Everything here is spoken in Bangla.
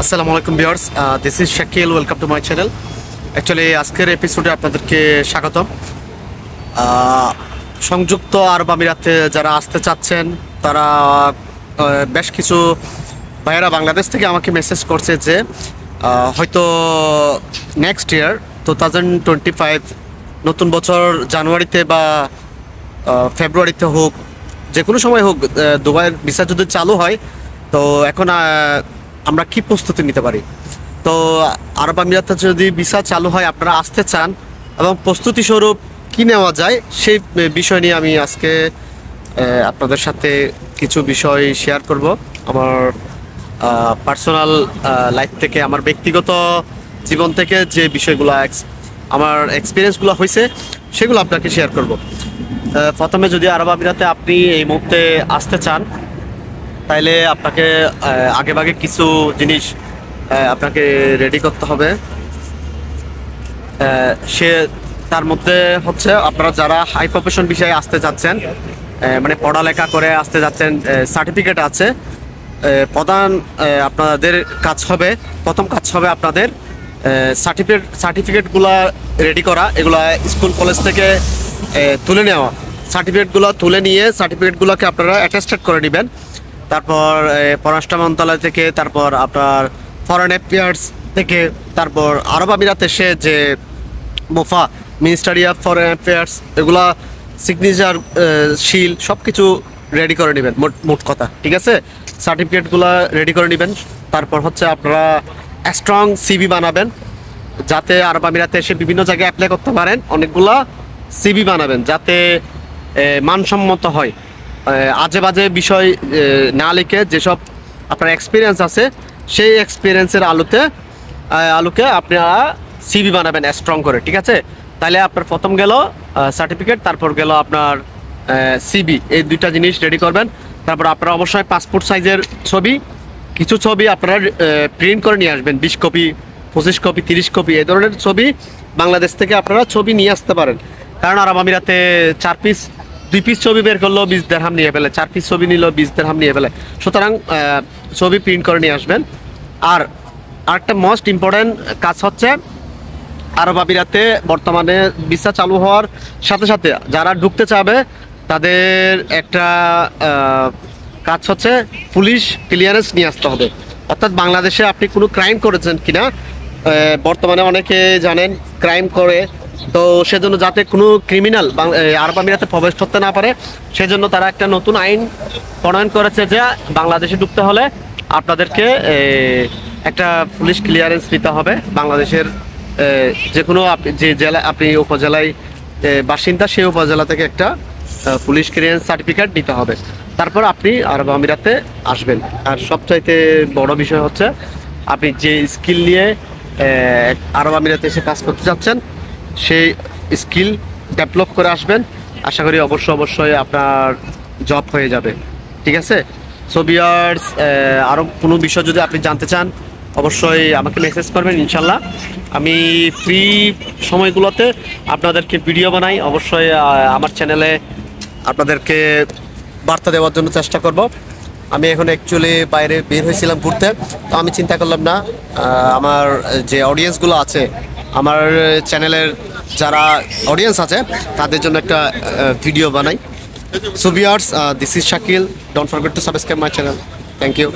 আসসালামু আলাইকুম viewers this is Shakil welcome to my channel actually আজকের এপিসোডে আপনাদেরকে স্বাগতম। সংযুক্ত আরব আমিরাতে যারা আসতে চাচ্ছেন, তারা বেশ কিছু ভাইয়েরা বাংলাদেশ থেকে আমাকে মেসেজ করছে যে হয়তো next year two thousand twenty five নতুন বছর জানুয়ারিতে বা ফেব্রুয়ারিতে হোক যে কোনো সময় হোক দুবাইয়ের ভিসা যদি চালু হয় তো এখন আমরা কি প্রস্তুতি নিতে পারি? তো আরব আমিরাতে যদি ভিসা চালু হয়, আপনারা আসতে চান এবং প্রস্তুতি স্বরূপ কি নেওয়া যায়, সেই বিষয় নিয়ে আমি আজকে আপনাদের সাথে কিছু বিষয় শেয়ার করব। আমার পার্সোনাল লাইফ থেকে, আমার ব্যক্তিগত জীবন থেকে যে বিষয়গুলো আমার এক্সপিরিয়েন্সগুলো হয়েছে, সেগুলো আপনাকে শেয়ার করব। প্রথমে যদি আরব আমিরাতে আপনি এই মুহূর্তে আসতে চান তাইলে আপনাকে আগেভাগে কিছু জিনিস আপনাকে রেডি করতে হবে। সে, তার মধ্যে হচ্ছে আপনারা যারা হাই প্রফেশন বিষয়ে আসতে যাচ্ছেন মানে পড়ালেখা করে আসতে যাচ্ছেন সার্টিফিকেট আছে প্রধান আপনাদের কাজ হবে, প্রথম কাজ হবে আপনাদের সার্টিফিকেট সার্টিফিকেটগুলো রেডি করা, এগুলা স্কুল কলেজ থেকে তুলে নেওয়া। সার্টিফিকেটগুলো তুলে নিয়ে সার্টিফিকেটগুলোকে আপনারা অ্যাটাস্টেড করে নেবেন। তারপর পররাষ্ট্র মন্ত্রণালয় থেকে, তারপর আপনার ফরেন অ্যাফেয়ার্স থেকে, তারপর আরব আমিরাত এসে যে MOFA ministry of foreign affairs এগুলা সিগনেচার শিল সব কিছু রেডি করে নেবেন, মোট কথা, ঠিক আছে? সার্টিফিকেটগুলো রেডি করে নেবেন। তারপর হচ্ছে আপনারা স্ট্রং সিবি বানাবেন, যাতে আরব আমিরাতে এসে বিভিন্ন জায়গায় অ্যাপ্লাই করতে পারেন, অনেকগুলা সিবি বানাবেন, যাতে মানসম্মত হয়। আজে বাজে বিষয় না লিখে যেসব আপনার এক্সপিরিয়েন্স আছে, সেই এক্সপিরিয়েন্সের আলোতে আলোকে আপনারা সিবি বানাবেন স্ট্রং করে, ঠিক আছে? তাহলে আপনার প্রথম গেল সার্টিফিকেট তারপর গেল আপনার সিবি এই দুইটা জিনিস রেডি করবেন। তারপর আপনারা অবশ্যই পাসপোর্ট সাইজের ছবি, কিছু ছবি আপনারা প্রিন্ট করে নিয়ে আসবেন, বিশ কপি পঁচিশ কপি তিরিশ কপি এই ধরনের ছবি বাংলাদেশ থেকে আপনারা ছবি নিয়ে আসতে পারেন। কারণ আরব আমিরাতে চার পিস দুই পিস ছবি বের করলেও বিশ দেড়হাম নিয়ে ফেলে। চার পিস ছবি নিল, বিশ দেড়হাম নিয়ে ফেলে। সুতরাং ছবি প্রিন্ট করে নিয়ে আসবেন। আর আরেকটা মোস্ট ইম্পর্টেন্ট কাজ হচ্ছে, আরব আমিরাতে বর্তমানে ভিসা চালু হওয়ার সাথে সাথে যারা ঢুকতে চাবে, তাদের একটা কাজ হচ্ছে পুলিশ ক্লিয়ারেন্স নিয়ে আসতে হবে। অর্থাৎ বাংলাদেশে আপনি কোনো ক্রাইম করেছেন কিনা বর্তমানে অনেকে জানেন ক্রাইম করে তো সেজন্য যাতে কোনো ক্রিমিনাল আরব আমিরাতে প্রবেশ করতে না পারে, সেজন্য তারা একটা নতুন আইন প্রণয়ন করেছে যে বাংলাদেশে ঢুকতে হলে আপনাদেরকে একটা পুলিশ ক্লিয়ারেন্স নিতে হবে। বাংলাদেশের যে কোনো যে জেলা আপনি উপজেলায় বাসিন্দা সেই উপজেলা থেকে একটা পুলিশ ক্লিয়ারেন্স সার্টিফিকেট নিতে হবে। তারপর আপনি আরব আমিরাতে আসবেন। আর সবচাইতে বড় বিষয় হচ্ছে, আপনি যে স্কিল নিয়ে আরব আমিরাতে এসে কাজ করতে যাচ্ছেন সেই স্কিল ডেভেলপ করে আসবেন। আশা করি অবশ্য অবশ্যই আপনার জব হয়ে যাবে। ঠিক আছে? সো বিয়ার্স আরও কোনো বিষয় যদি আপনি জানতে চান, অবশ্যই আমাকে মেসেজ করবেন, ইনশাল্লাহ। আমি ফ্রি সময়গুলোতে আপনাদেরকে ভিডিও বানাই। অবশ্যই আমার চ্যানেলে আপনাদেরকে বার্তা দেওয়ার জন্য চেষ্টা করব। আমি এখন অ্যাকচুয়ালি বাইরে বের হয়েছিলাম ঘুরতে। তো আমি চিন্তা করলাম না আমার যে অডিয়েন্সগুলো আছে আমার চ্যানেলের যারা অডিয়েন্স আছে, তাদের জন্য একটা ভিডিও বানাই। So viewers this is Shakil don't forget to subscribe my channel thank you